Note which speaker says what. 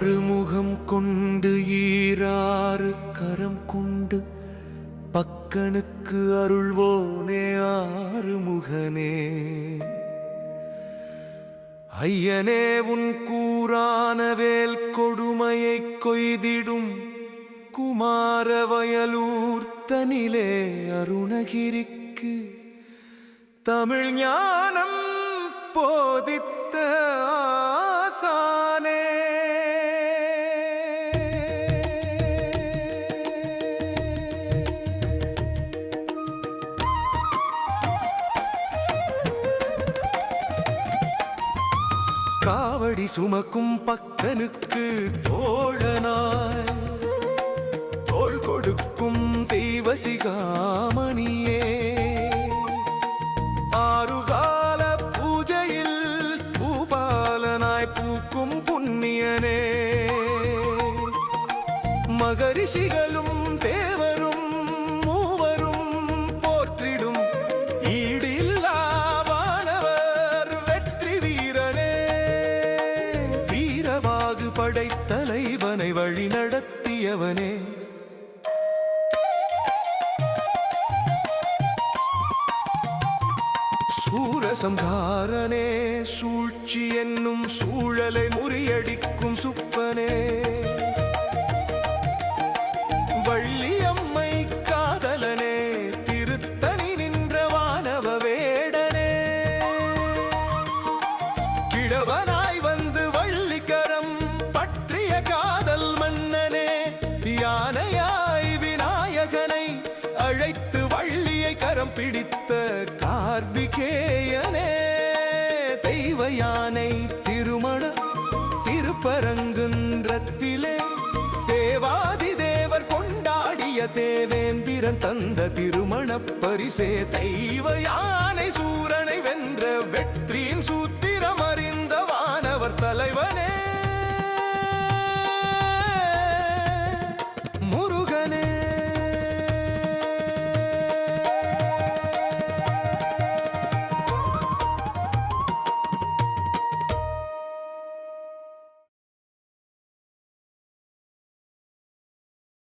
Speaker 1: ஆறுமுகம் கொண்டு ஈராறு கரம் கொண்டு. பக்கனுக்கு அருள்வோனே ஆறுமுகனே. ஐயனே உன் கூறான வேல் கொடுமையை கொய்திடும். குமாரவயலூர் தனிலே அருணகிரிக்கு. தமிழ் ஞானம் போதித்த காவடி சுமக்கும் பக்தனுக்கு தோழனாய். தோள் கொடுக்கும் தெய்வசிகாமணியே ஆறுகால பூஜையில் பூபாலனாய் பூக்கும் புண்ணியனே. மகரிஷிகளும் படைத்தலைவனை வழி நடத்தியவனே. சூரசம்ஹாரனே சூழ்ச்சி என்னும் சூழலை முறியடிக்கும் சுப்பனே. கரம் பிடித்த கார்த்திகேயனே தெய்வ யானை திருமண திருப்பரங்குன்றத்திலே தேவாதி தேவர் கொண்டாடிய தேவேந்திரன் தந்த திருமண பரிசே தெய்வ யானை சூரனை வென்